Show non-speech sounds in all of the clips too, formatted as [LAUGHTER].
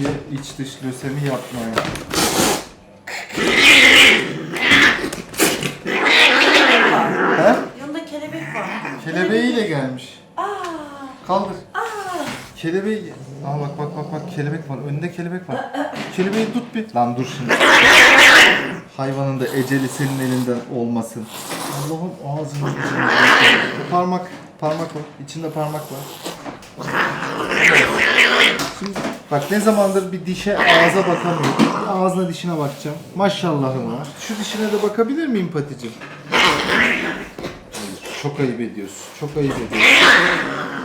Patiye iç dış lösemi yapmaya. He? Yanında kelebek var. Kelebeğiyle gelmiş. Aa, Kaldır. aa. Kelebeği... Aa bak bak bak bak kelebek var. Önünde kelebek var. Kelebeği tut bir. Lan dur şimdi. Hayvanın da eceli senin elinden olmasın. Allah'ım ağzını yüzünü. Parmak. Parmak var. İçinde parmak var. Şimdi bak ne zamandır bir dişe ağza bakamıyorum. Bir ağzına dişine bakacağım. Maşallahım var. Şu dişine de bakabilir miyim Paticim? Çok ayıp ediyorsun. Çok ayıp ediyorsun.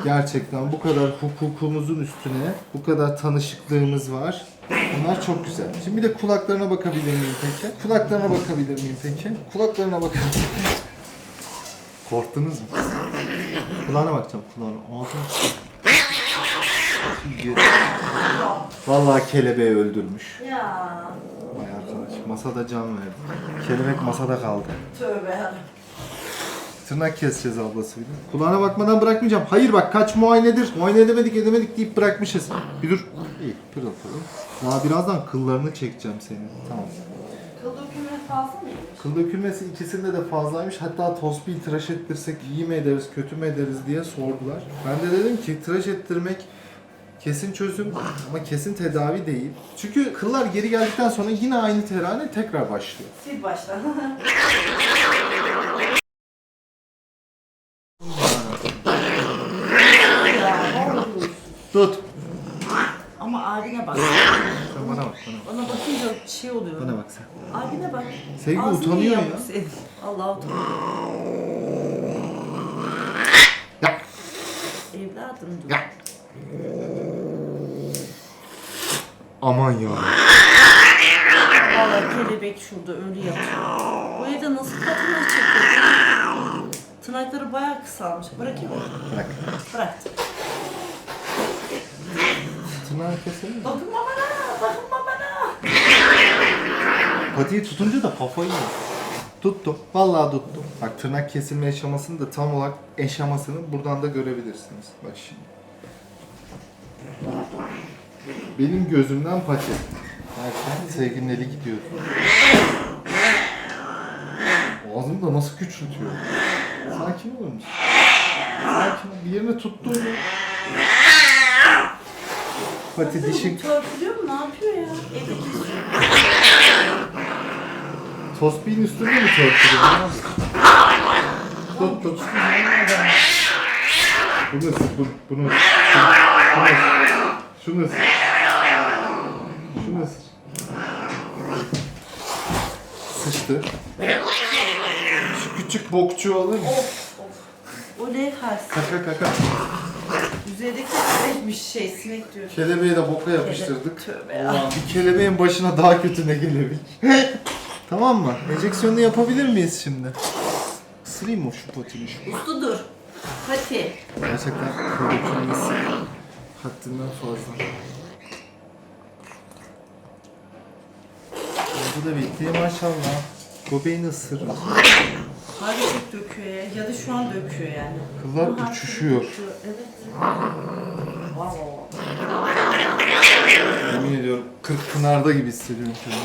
Gerçekten bu kadar hukukumuzun üstüne bu kadar tanışıklığımız var. Bunlar çok güzel. Şimdi bir de kulaklarına bakabilir miyim peki? Kulaklarına bakabilir miyim peki? Kulaklarına bakabilir miyim? Korktunuz mu? Kulağına bakacağım. Kulağına. Ağzına Vallahi kelebeği öldürmüş. Ya. Vay arkadaş masada can verdi. Kelebek masada kaldı. Tövbe. Tırnak keseceğiz ablası bir de. Kulağına bakmadan bırakmayacağım. Hayır bak kaç muayenedir. Muayene edemedik edemedik deyip bırakmışız. Bir dur. İyi pırıl pırıl. Daha birazdan kıllarını çekeceğim senin. Tamam. Kıl dökümü fazla mıymış? Kıl dökülmesi ikisinde de fazlaymış. Hatta tosbiyi tıraş ettirsek iyi mi ederiz, kötü mü ederiz diye sordular. Ben de dedim ki tıraş ettirmek kesin çözüm ama kesin tedavi değil. Çünkü kıllar geri geldikten sonra yine aynı terane tekrar başlıyor. Sil baştan. [LAUGHS] Tut. Ama abine bak. Sen bana bak bana. Bana bakınca şey oluyor. Bana bak sen. Abine bak. Sevgi Ağzını utanıyor ya. yapmış. Allah utanıyor. Evladım dur. Ya. Aman ya. Valla kelebek şurada ölü yatıyor. Bu evde nasıl kadınlar çekiyor? Tırnakları bayağı kısalmış. Bırakayım mı? Bırak. Bırak. Tırnağı keselim mi? Dokunma bana! Dokunma bana! Patiyi tutunca da kafayı yiyor. Tuttum. Vallahi tuttum. Bak tırnak kesilme aşamasını da tam olarak aşamasını buradan da görebilirsiniz. Bak şimdi. Benim gözümden pati. Derken sevginin eli gidiyor. Ağzını da nasıl küçültüyor. Sakin olur musun? Sakin ol. Bir yerine tuttun mu? Pati dişin Törpülüyor mu? Ne yapıyor ya? Evde kesiyor. Tosbih'in üstünde mi törpülüyor? Tut tut. Bunu ısır, bu, bunu ısır. Şunu ısır. Şunu ısır. Şunu ısır. Sıçtı. Şu küçük bokçu alır mı? Of of. O ne hals? Kaka kaka. Üzerindeki sinekmiş şey. Sinek diyor. Kelebeği de boka yapıştırdık. Tövbe ya. Ulan bir kelebeğin başına daha kötü ne gelebilir? [LAUGHS] tamam mı? Enjeksiyonu yapabilir miyiz şimdi? Isırayım mı şu potini şu? Uslu dur. Hadi. Gerçekten kılıçımız haddinden fazla. Orada da bitti maşallah. Göbeğini ısırır. Çok döküyor ya. Ya da şu an döküyor yani. Kıllar Ama uçuşuyor. döküyor, Evet. Wow. Yemin ediyorum 40 pınarda gibi hissediyorum kendimi.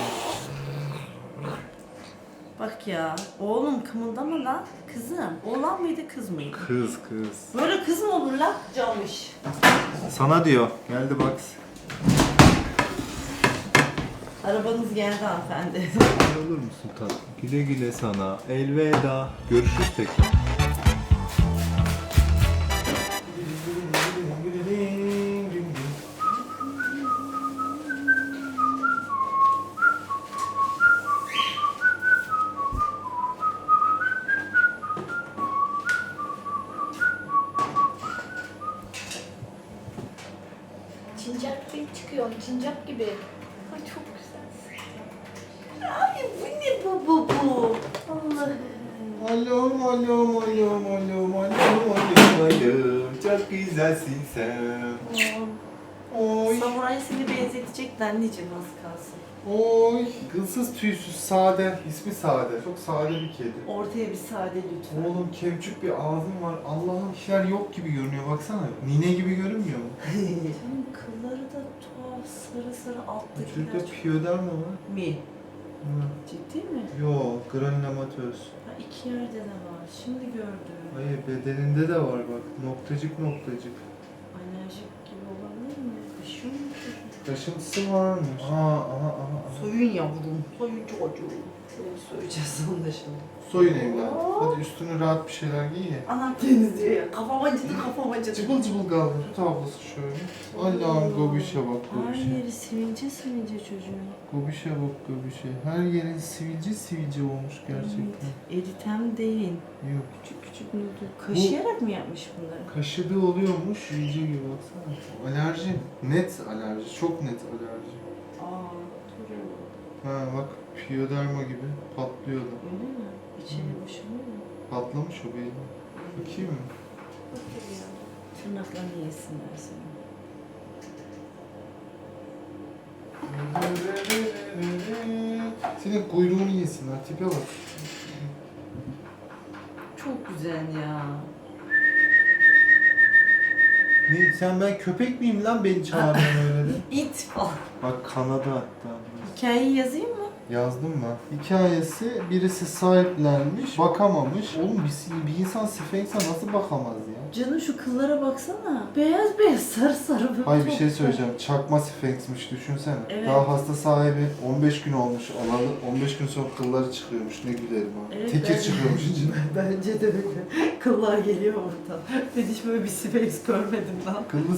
Bak ya. Oğlum kımıldama lan. Kızım. Oğlan mıydı kız mıydı? Kız kız. Böyle kız mı olur lan? Camış. Sana diyor. Geldi bak. Arabanız geldi hanımefendi. Olur musun tatlım? Güle güle sana. Elveda. Görüşürüz tekrar. Kılsız tüysüz sade. İsmi sade. Çok sade bir kedi. Ortaya bir sade lütfen. Oğlum kemçük bir ağzın var. Allah'ım işler yok gibi görünüyor. Baksana. Nine gibi görünmüyor mu? [LAUGHS] Senin kılları da tuhaf sarı sarı alttakiler. Çocukta çok- piyoderma var. Mi? Hı. Ciddi mi? Yo, granulamatöz. Ha, iki yerde de var. Şimdi gördüm. Hayır, bedeninde de var bak. Noktacık noktacık. Alerjik gibi olabilir mi? Üşüyor mu çocuk? Kaşıntısı varmış. Aa, aha, aha. aha. Soyun yavrum. Çocuğu. Şöyle söyleyeceğiz anlaşıldı. Soyun evladım. Hadi üstüne rahat bir şeyler giy ye. Anam temizliyor ya. Kafam acıdı kafam acıdı. Cıbıl cıbıl kaldı. Tut ablası şöyle. Allah'ım gobişe bak Her gobişe. yeri sivilce sivilce çocuğun. Gobişe bak gobişe. Her yerin sivilce sivilce olmuş gerçekten. Eritem değil. Yok. Küçük küçük nudul. Kaşıyarak mı yapmış bunları? Kaşıdığı oluyormuş. Sivilce gibi baksana. Alerji. Net alerji. Çok net alerji. Aa, duruyor. Ha bak piyoderma gibi patlıyor da. Öyle mi? İçeri boşalıyor mu? Patlamış o belli. Bakayım mı? Tırnaklarını yesinler seni. Senin kuyruğunu yesinler. Tipe bak. Çok güzel ya. Ne, sen ben köpek miyim lan beni çağırıyorsun öyle de? [LAUGHS] İt falan. Bak kanadı hatta. Hikayeyi yazayım mı? Yazdım mı? Hikayesi birisi sahiplenmiş, bakamamış. Oğlum bir, bir insan Sphinx'e nasıl bakamaz ya? Canım şu kıllara baksana. Beyaz beyaz sarı sarı. böyle Hayır bir çok şey güzel. söyleyeceğim. Çakma Sphinx'miş düşünsene. Evet. Daha hasta sahibi 15 gün olmuş alalı. 15 gün sonra kılları çıkıyormuş. Ne gülerim ha. Evet, Tekir ben- çıkıyormuş içinde. [LAUGHS] Bence de öyle. Kıllar geliyor oradan. Ben hiç böyle bir Sphinx görmedim lan. Kıllı. [LAUGHS]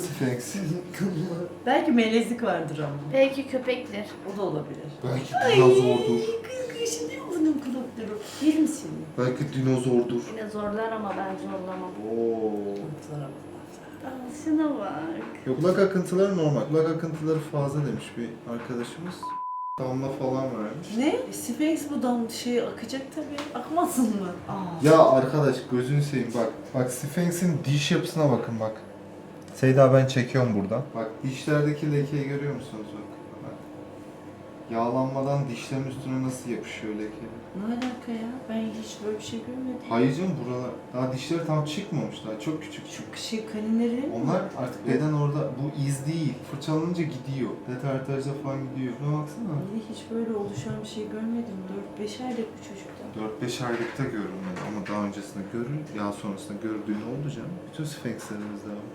Kıllar. Belki melezlik vardır ama. Belki köpektir. O da olabilir. Belki dinozordur. Kız kışında bunun kulakları. Yer misin? Belki dinozordur. Yine zorlar ama ben zorlamam. Oo. Şuna bak. Yok kulak akıntıları normal. Kulak akıntıları fazla demiş bir arkadaşımız. Damla falan vermiş. Ne? Sphinx bu dam şey akacak tabii. Akmasın mı? Aa. Ya arkadaş gözünü seveyim bak. Bak Sphinx'in diş yapısına bakın bak. Seyda ben çekiyorum buradan. Bak dişlerdeki lekeyi görüyor musunuz bak. Bak. Yağlanmadan dişlerin üstüne nasıl yapışıyor leke. Ne alaka ya? Ben hiç böyle bir şey görmedim. Hayır canım buralar. Daha dişleri tam çıkmamış daha çok küçük. Çok şey kaninleri mi? Onlar artık beden orada bu iz değil. Fırçalanınca gidiyor. Deterjanla falan gidiyor. Şuna baksana. Ben hiç böyle oluşan bir şey görmedim. 4-5 aylık bu çocukta. 4-5 aylıkta görülmedi ama daha öncesinde görül, ya sonrasında gördüğün oldu canım. Bütün Sphinx'lerimizde var.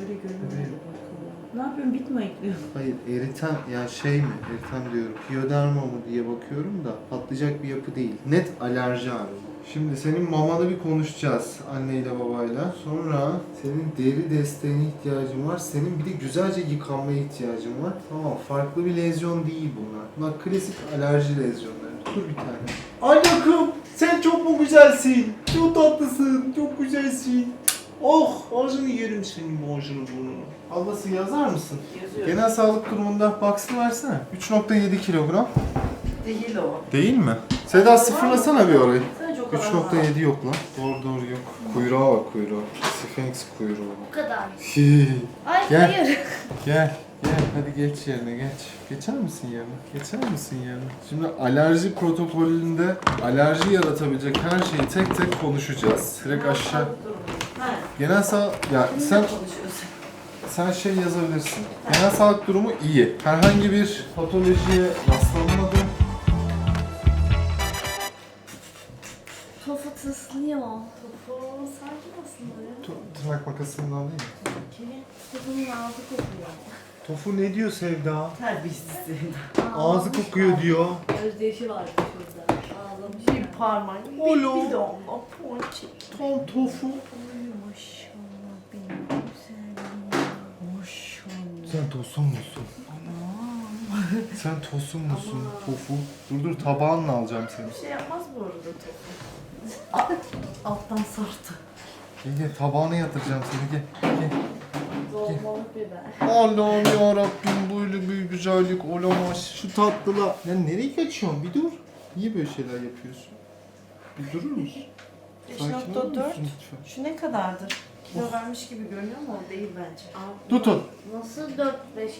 Öyle görünmedi bakalım. Ne yapıyorsun? Bit mi? Hayır eritem ya şey mi eritem diyorum piyoderma mı diye bakıyorum da patlayacak bir yapı değil. Net alerji abi. Şimdi senin mamanı bir konuşacağız anneyle babayla. Sonra senin deri desteğine ihtiyacın var. Senin bir de güzelce yıkanmaya ihtiyacın var. Tamam farklı bir lezyon değil bunlar. Bunlar klasik alerji lezyonları. Dur bir tane. Anneciğim sen çok mu güzelsin? Çok tatlısın. Çok güzelsin. Oh ağzını yerim senin bu ağzını burnunu. Ablası yazar mısın? Yazıyorum. Genel sağlık durumunda baksın versene. 3.7 kilogram. Değil o. Değil mi? Seda sıfırlasana bir orayı. Sadece o kadar var. 3.7 yok lan. Doğru doğru yok. Kuyruğa bak kuyruğa. Sphinx kuyruğu. Bu kadar. Ay Gel. hayır. [LAUGHS] Gel. Gel hadi geç yerine geç. Geçer misin yerine? Geçer misin yerine? Şimdi alerji protokolünde alerji yaratabilecek her şeyi tek tek konuşacağız. Direkt aşağı. Genel sağ... Ya sen sen şey yazabilirsin. Genel sağlık durumu iyi. Herhangi bir patolojiye rastlanmadı. Tofu tıslıyor. Tofu sakin aslında ya. Tu- Tırnak makasından değil mi? Ki tofunun ağzı kokuyor. Tofu ne diyor Sevda? Terbiyesiz Ağzı kokuyor diyor. Gözyaşı vardı şurada. Ağlamış. Bir parmak. Olo. Bir damla ponçik. Tam tofu. Maşallah benim güzelim. Maşallah. Sen tosun musun? Aman. Sen tosun musun? Aman. Tofu. Dur dur tabağınla alacağım seni. Bir şey yapmaz bu arada. Alt- Alttan sardı. Gel gel tabağına yatıracağım seni gel. Gel. Dolmalık biber. Allah'ım ya Rabbim böyle bir güzellik olamaz. Şu tatlıla. Ya nereye kaçıyorsun? Bir dur. Niye böyle şeyler yapıyorsun? Bir durur musun? Sakin olur 5.4. musun lütfen? Şu ne kadardır? Kilo vermiş gibi görünüyor ama o değil bence. Abi, Tutun. Nasıl 4-5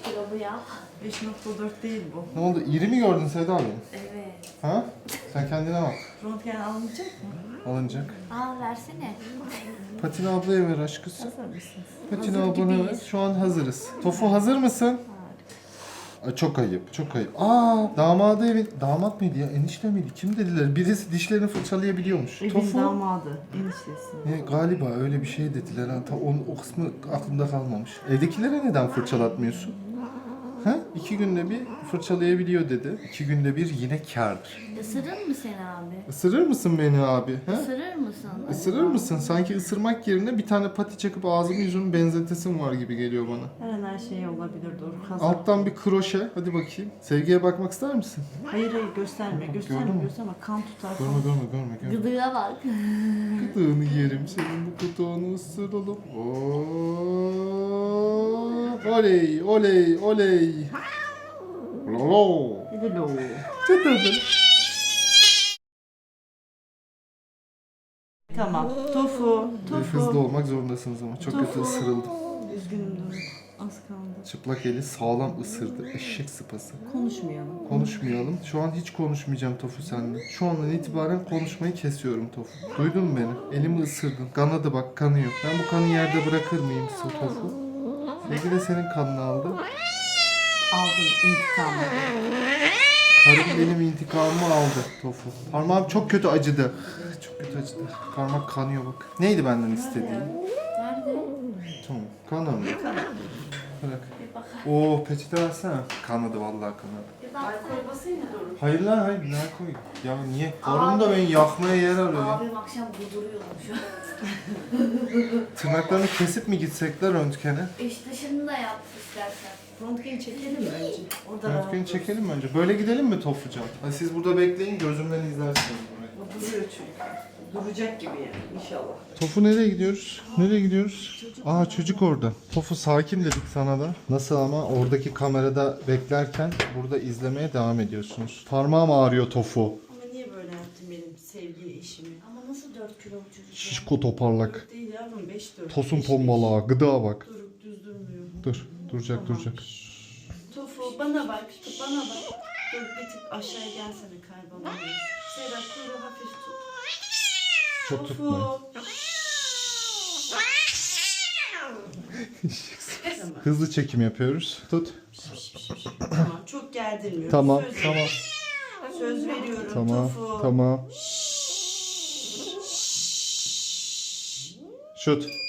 kilo bu ya? 5.4 değil bu. Ne oldu? İri mi gördün Seda abi? Evet. Ha? Sen kendine bak. Röntgen alınacak mı? Alınacak. Aa versene. Patin ablaya ver aşkısı. Hazır mısınız? Patin Hazır ablana ver. Şu an hazırız. Tofu hazır mısın? Ay, çok ayıp, çok ayıp. Aa, damadı evin... Damat mıydı ya? Enişte miydi? Kim dediler? Birisi dişlerini fırçalayabiliyormuş. Evin Tofu... damadı, eniştesi. E, galiba öyle bir şey dediler. Ha, ta onun, o kısmı aklımda kalmamış. Evdekilere neden fırçalatmıyorsun? Ha? İki günde bir fırçalayabiliyor dedi. İki günde bir yine kârdır. Isırır mı seni abi? Isırır mısın beni abi? Ha? Isırır mısın? Isırır mısın? Sanki ısırmak yerine bir tane pati çakıp ağzımı yüzümü benzetesin var gibi geliyor bana. Her an her şey olabilir doğru. Hazır. Alttan bir kroşe. Hadi bakayım. Sevgiye bakmak ister misin? Hayır hayır gösterme, gösterme, mü? gösterme. Kan tutar. Görme görme görme görme. Gıdığa bak. [LAUGHS] Gıdığını yerim senin bu gıdığını ısıralım. Oo, oley oley oley. Lolo. Bir de lo. Çıtırdır. Tamam. Tofu, tofu. Hızlı olmak zorundasınız ama çok kötü ısırıldım. Üzgünüm Doruk. Az kaldı. Çıplak eli sağlam ısırdı. Eşek sıpası. Konuşmayalım. Konuşmayalım. Şu an hiç konuşmayacağım Tofu seninle. Şu andan itibaren konuşmayı kesiyorum Tofu. Duydun mu beni? Elimi ısırdın. Kanadı bak kanıyor. Ben bu kanı yerde bırakır mıyım Tofu? Sevgi de senin kanını aldı. Aldım intikamı. Karım benim intikamımı aldı Tofu. Parmağım çok kötü acıdı. Çok kötü acıdı. Parmak kanıyor bak. Neydi benden istediğin? Nerede? Tamam. Kanıyor mu? Bırak. Oo peçete versene. Kanadı vallahi kanadı. Alkol basayım mı Doruk? Hayır lan hayır. Ne koy? Ya niye? Karım da beni yakmaya yer arıyor ya. Abim akşam durduruyorum şu an. Tırnaklarını kesip mi gitsekler röntgene? İş dışını da yap istersen. Röntgeni çekelim mi önce? Orada rahat. Röntgeni çekelim mi önce? Böyle gidelim mi Tofucan? Hadi siz burada bekleyin gözümden izlersiniz burayı. O duruyor çünkü. Duracak gibi yani inşallah. Tofu nereye gidiyoruz? Nereye gidiyoruz? Aa çocuk orada. Tofu sakin dedik sana da. Nasıl ama oradaki kamerada beklerken burada izlemeye devam ediyorsunuz. Parmağım ağrıyor Tofu. Ama niye böyle yaptın benim sevgili eşimi? Ama nasıl 4 kilo bu çocuk? ya? Şişko toparlak. Değil yavrum 5 4. Tosun tombala. Gıda bak. Durup düz durmuyor. Dur. Duracak duracak. Tofu bana bak, bana bak. Dur bir tık aşağıya gelsene kaybolamıyor. Seyra kuyruğu hafif tut. Çok tutmayın. Tamam. Hızlı çekim yapıyoruz. Tut. tamam, çok gerdirmiyorum. Tamam. Söz, Tamam. söz veriyorum Tamam. Tofu. Tamam. Şut.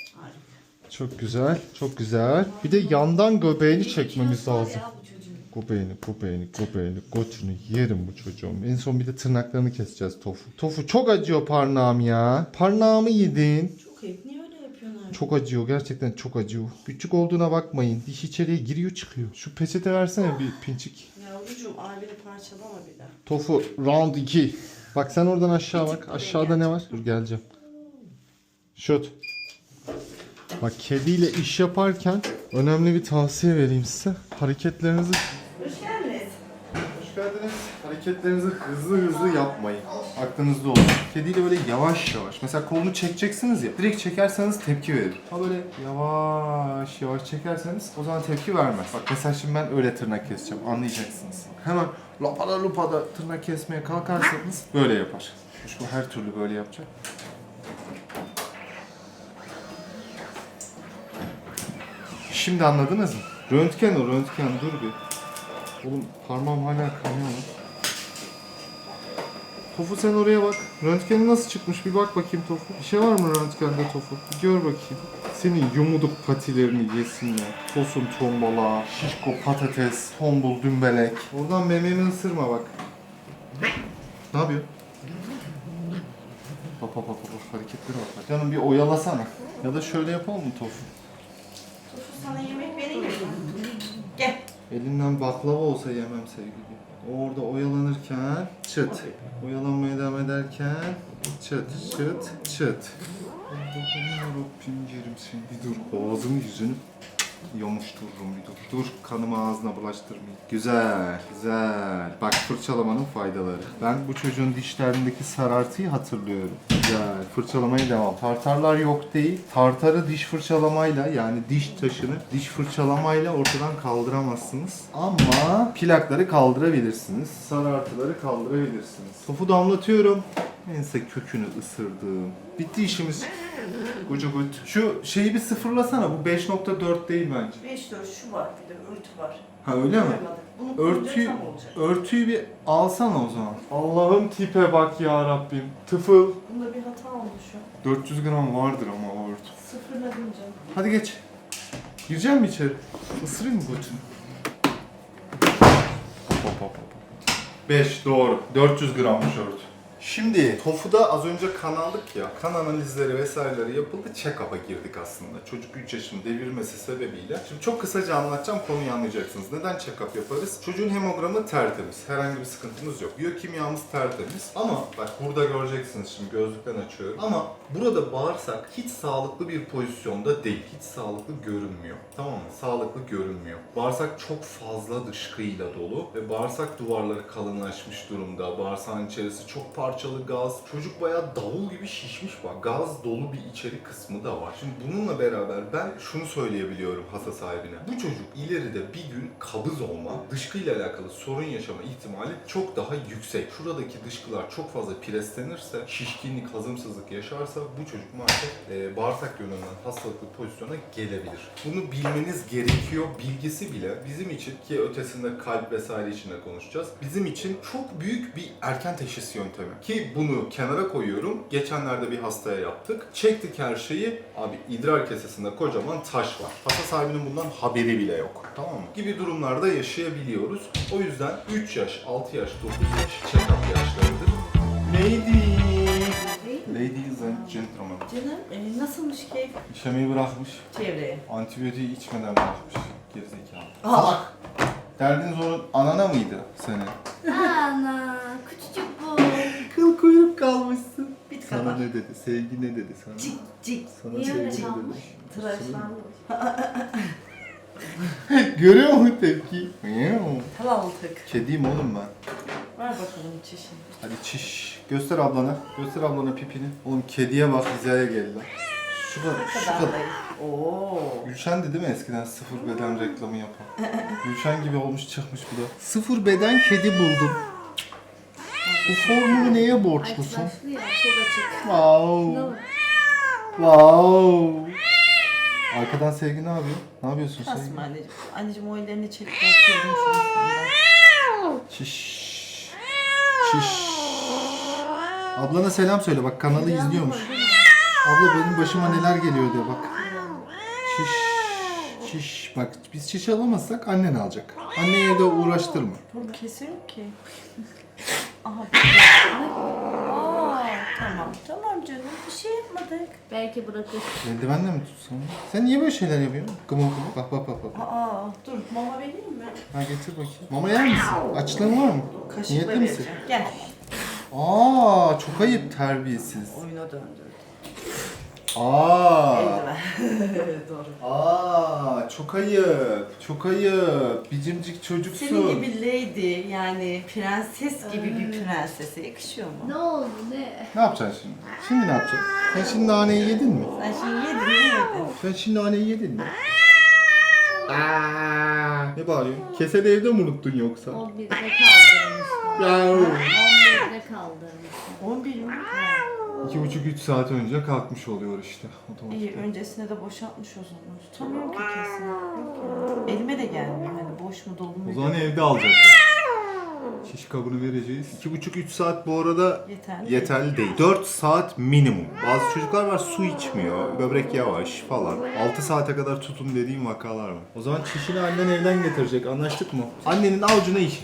Çok güzel. Çok güzel. Bir de yandan göbeğini çekmemiz lazım. Göbeğini, göbeğini, göbeğini, götünü yerim bu çocuğum. En son bir de tırnaklarını keseceğiz Tofu. Tofu çok acıyor parnağım ya. Parnağımı yedin. Çok ayıp. Niye öyle yapıyorsun abi? Çok acıyor. Gerçekten çok acıyor. Küçük olduğuna bakmayın. Diş içeriye giriyor çıkıyor. Şu peçete versene bir pinçik. Yavrucuğum abini parçalama bir daha. Tofu round 2. Bak sen oradan aşağı bak. Aşağıda ne var? Dur geleceğim. Şut. Bak kediyle iş yaparken önemli bir tavsiye vereyim size. Hareketlerinizi Hoş geldiniz. Hoş geldiniz. Hareketlerinizi hızlı hızlı yapmayın. Aklınızda olsun. Kediyle böyle yavaş yavaş. Mesela kolunu çekeceksiniz ya. Direkt çekerseniz tepki verir. Ha böyle yavaş yavaş çekerseniz o zaman tepki vermez. Bak mesela şimdi ben öyle tırnak keseceğim. Anlayacaksınız. Hemen lapada lupada tırnak kesmeye kalkarsanız böyle yapar. Şu her türlü böyle yapacak. Şimdi anladınız mı? Röntgen o röntgen dur bir. Oğlum parmağım hala kanıyor lan. Tofu sen oraya bak. Röntgeni nasıl çıkmış bir bak bakayım Tofu. Bir şey var mı röntgende Tofu? Bir gör bakayım. Senin yumuduk patilerini yesin ya. Tosun tombala, şişko patates, tombul dümbelek. Oradan mememi ısırma bak. Ne yapıyor? Bak bak bak bak hareketlere bak. Canım bir oyalasana. Ya da şöyle yapalım mı Tofu? Sana yemek vereyim mi? Gel. Elinden baklava olsa yemem sevgili. O orada oyalanırken çıt. Oyalanmaya devam ederken çıt çıt çıt. Allah'ım yarabbim yerim seni. Bir dur ağzını yüzünü. Yamuştururum bir dur. Dur kanımı ağzına bulaştırmayayım. Güzel, güzel. Bak fırçalamanın faydaları. Ben bu çocuğun dişlerindeki sarartıyı hatırlıyorum. Güzel. Fırçalamaya devam. Tartarlar yok değil. Tartarı diş fırçalamayla yani diş taşını diş fırçalamayla ortadan kaldıramazsınız. Ama plakları kaldırabilirsiniz. Sarartıları kaldırabilirsiniz. Topu damlatıyorum. Ense kökünü ısırdım. Bitti işimiz. Koca gut. Şu şeyi bir sıfırlasana. Bu 5.4 değil bence. 5 4 şu var bir de örtü var. Ha öyle mi? Koymadık. Bunu koyunca Örtüyü, olacak. örtüyü bir alsana o zaman. Allah'ım tipe bak ya Rabbim. Tıfıl. Bunda bir hata olmuş şu. 400 gram vardır ama o örtü. Sıfırladım canım. Hadi geç. Girecek misin içeri? Isırayım mı götünü? Hop hop hop hop. 5 doğru. 400 grammış örtü. Şimdi Tofu'da az önce kan aldık ya, kan analizleri vesaireleri yapıldı, check-up'a girdik aslında. Çocuk 3 yaşını devirmesi sebebiyle. Şimdi çok kısaca anlatacağım, konuyu anlayacaksınız. Neden check-up yaparız? Çocuğun hemogramı tertemiz, herhangi bir sıkıntımız yok. Biyokimyamız tertemiz. Ama bak burada göreceksiniz şimdi gözlükten açıyorum. Ama burada bağırsak hiç sağlıklı bir pozisyonda değil, hiç sağlıklı görünmüyor. Tamam mı? Sağlıklı görünmüyor. Bağırsak çok fazla dışkıyla dolu ve bağırsak duvarları kalınlaşmış durumda. Bağırsağın içerisi çok parçalı gaz. Çocuk bayağı davul gibi şişmiş bak. Gaz dolu bir içeri kısmı da var. Şimdi bununla beraber ben şunu söyleyebiliyorum hasta sahibine. Bu çocuk ileride bir gün kabız olma, dışkıyla alakalı sorun yaşama ihtimali çok daha yüksek. Şuradaki dışkılar çok fazla preslenirse, şişkinlik, hazımsızlık yaşarsa bu çocuk maalesef e, bağırsak yönünden hastalıklı pozisyona gelebilir. Bunu bilmeniz gerekiyor. Bilgisi bile bizim için ki ötesinde kalp vesaire için de konuşacağız. Bizim için çok büyük bir erken teşhis yöntemi. Ki bunu kenara koyuyorum. Geçenlerde bir hastaya yaptık. Çektik her şeyi. Abi idrar kesesinde kocaman taş var. Hasta sahibinin bundan haberi bile yok. Tamam mı? Gibi durumlarda yaşayabiliyoruz. O yüzden 3 yaş, 6 yaş, 9 yaş check-up yaşlarıdır. Ladies. Ladies and gentlemen. Canım e, nasılmış keyif İşemeyi bırakmış. çevreye? Antibiyotiği içmeden bırakmış. Gerizekalı. Salak. Derdin zorun anana mıydı senin? Ana küçücük kuyruk kalmışsın. Bit Sana kadar. ne dedi? Sevgi ne dedi sana? Cik cik. Sana Niye sevgi öyle ne dedi? kalmış? Tıraşlanmış. [LAUGHS] Görüyor musun tepki? Miyav. Talaltık. Kediyim oğlum ben. Ver bakalım çişini. Hadi çiş. Göster ablana. Göster ablana pipini. Oğlum kediye bak hizaya geldi lan. Şu kadar. Ne Şu kadar kadar. zayıf. Oo. Gülşen değil mi eskiden sıfır beden reklamı yapan? [LAUGHS] Gülşen gibi olmuş çıkmış bu da. Sıfır beden kedi buldum. Bu formülü neye borçlusun? Çok açık. Wow. Wow. Arkadan sevgi ne yapıyor? Ne yapıyorsun sevgi? Kasma anneciğim. Anneciğim o ellerini çek. Bakıyorum şurasından. Çiş. Çiş. Ablana selam söyle bak kanalı izliyormuş. Abla benim başıma neler geliyor diyor bak. Çiş. Çiş. Bak biz çiş alamazsak annen alacak. Anneye de uğraştırma. Dur kesiyor ki. Aha. Aa, tamam. Tamam canım. Bir şey yapmadık. Belki bırakır. Eldivenle mi tutsam? Sen niye böyle şeyler yapıyorsun? Gımıl gımıl. Bak bak bak bak. Aa, dur. Mama vereyim mi? Ha getir bakayım. Mama yer misin? Açlığın var mı? Kaşıkla Niyetli misin? vereceğim. Gel. Aa çok ayıp terbiyesiz. Oyuna döndürdüm. Aa. Eldiven. [LAUGHS] Doğru. Aa çok ayıp. Çok ayıp. Bicimcik çocuksun. Senin gibi lady yani prenses gibi bir prensese yakışıyor mu? Ne oldu ne? Ne yapacaksın şimdi? Şimdi ne yapacaksın? Sen şimdi naneyi yedin mi? Sen şimdi yedin mi yedin? Sen şimdi naneyi yedin mi? Aa. Ne bağırıyorsun? Kesede evde mi unuttun yoksa? 11'de kaldırmışlar. Ya. 11'de kaldırmışlar. 11 mi? İki buçuk üç saat önce kalkmış oluyor işte. İyi öncesine de boşaltmış o zaman. Tutamıyorum ki kesin. Yok ya. Elime de gelmiyor. Hani boş mu dolu mu? O zaman evde alacaklar. Şiş kabını vereceğiz. İki buçuk üç saat bu arada Yeterli. yeterli değil. 4 saat minimum. Bazı çocuklar var su içmiyor, böbrek yavaş falan. 6 saate kadar tutun dediğim vakalar var. O zaman çişini annen evden getirecek. Anlaştık mı? Annenin avucuna iş.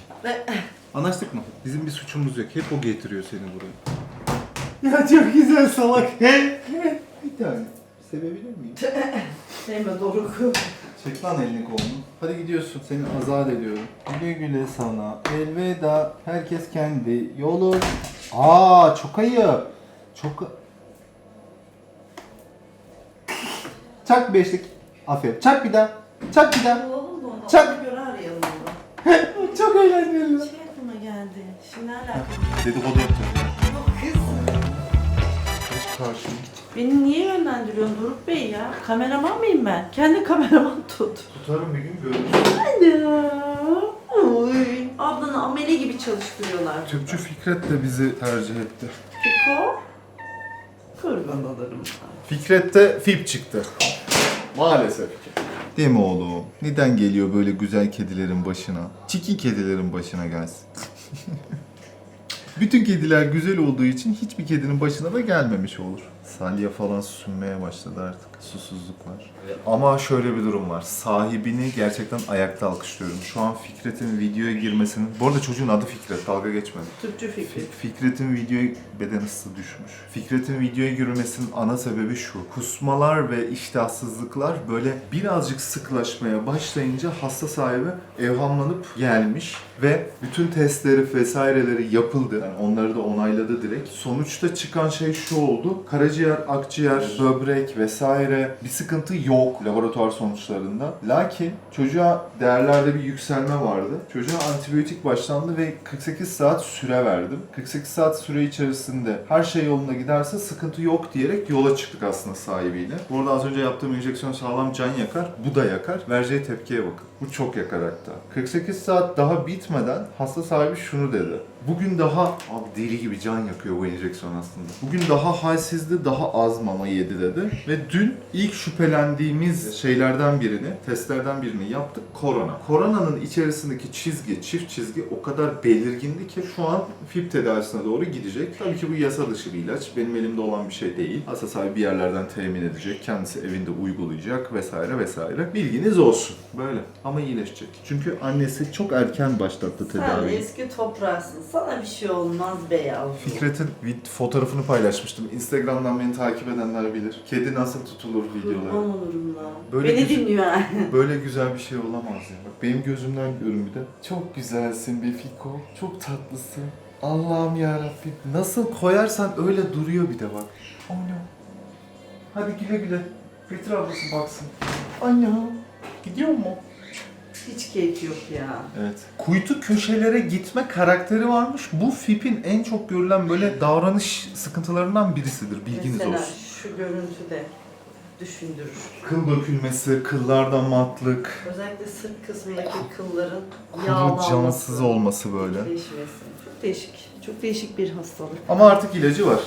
Anlaştık mı? Bizim bir suçumuz yok. Hep o getiriyor seni buraya. Ya çok güzel salak. bir tane. Sevebilir miyim? Sevme Doruk. Çek lan elini kolunu. Hadi gidiyorsun. Seni azat ediyorum. Güle güle sana. Elveda. Herkes kendi yolu. Aa çok ayıp. Çok... Çak beşlik. Aferin. Çak bir daha. Çak bir daha. Oğlum da onu. Çak. Ona göre arayalım onu. [LAUGHS] Çok eğlenceli. Şey aklıma geldi. Şimdi ne alakalı? Dedikodu yapacağım. Karşım. Beni niye yönlendiriyorsun Doruk Bey ya? Kameraman mıyım ben? Kendi kameraman [LAUGHS] tut. Tutarım bir gün görürsün. Oy. Ablanı amele gibi çalıştırıyorlar. Tüpçü Fikret de bizi tercih etti. Piko. Kurban olurum. Fikret de FIP çıktı. Maalesef ki. Değil mi oğlum? Neden geliyor böyle güzel kedilerin başına? Çiki kedilerin başına gelsin. [LAUGHS] Bütün kediler güzel olduğu için hiçbir kedinin başına da gelmemiş olur. Salya falan sünmeye başladı artık. Susuzluk var. Ama şöyle bir durum var. Sahibini gerçekten ayakta alkışlıyorum. Şu an Fikret'in videoya girmesinin... Bu arada çocuğun adı Fikret, dalga geçmedim. Türkçü fikri. Fik- Fikret'in videoya beden ısısı düşmüş. Fikret'in videoya girmesinin ana sebebi şu. Kusmalar ve iştahsızlıklar böyle birazcık sıklaşmaya başlayınca hasta sahibi evhamlanıp gelmiş ve bütün testleri vesaireleri yapıldı. Yani onları da onayladı direkt. Sonuçta çıkan şey şu oldu. Karaciğer, akciğer, böbrek vesaire bir sıkıntı yok laboratuvar sonuçlarında. Lakin çocuğa değerlerde bir yükselme vardı. Çocuğa antibiyotik başlandı ve 48 saat süre verdim. 48 saat süre içerisinde her şey yolunda giderse sıkıntı yok diyerek yola çıktık aslında sahibiyle. Bu arada az önce yaptığım enjeksiyon sağlam can yakar, bu da yakar. Vereceği tepkiye bakın. Bu çok yakar hatta. 48 saat daha bitmeden hasta sahibi şunu dedi. Bugün daha, abi deli gibi can yakıyor bu enjeksiyon aslında. Bugün daha halsizdi, daha az mama yedi dedi. Ve dün ilk şüphelendiğimiz şeylerden birini, testlerden birini yaptık. Korona. Koronanın içerisindeki çizgi, çift çizgi o kadar belirgindi ki şu an FIP tedavisine doğru gidecek. Tabii ki bu yasa dışı bir ilaç. Benim elimde olan bir şey değil. Hasta sahibi bir yerlerden temin edecek. Kendisi evinde uygulayacak vesaire vesaire. Bilginiz olsun. Böyle. Ama iyileşecek. Çünkü annesi çok erken başlattı Sen tedaviyi. eski toprağısın. Sana bir şey olmaz be yavrum. Fikret'in vid- fotoğrafını paylaşmıştım. Instagram'dan beni takip edenler bilir. Kedi nasıl tutulur Kurban videoları. olurum lan. Böyle Beni güzel- dinliyor yani. [LAUGHS] Böyle güzel bir şey olamaz ya. Bak benim gözümden görün bir de. Çok güzelsin be Fiko. Çok tatlısın. Allah'ım ya. Nasıl koyarsan öyle duruyor bir de bak. Anne. Hadi güle güle. Getir ablası baksın. Anne. Gidiyor mu? Hiç keyif yok ya. Evet. Kuytu köşelere gitme karakteri varmış. Bu FIP'in en çok görülen böyle davranış sıkıntılarından birisidir. Bilginiz Mesela olsun. şu görüntü de düşündürür. Kıl dökülmesi, kıllarda matlık, Özellikle sırt kısmındaki kılların kuru yağlanması, cansız olması böyle. değişmesi. Çok değişik. Çok değişik bir hastalık. Ama artık ilacı var.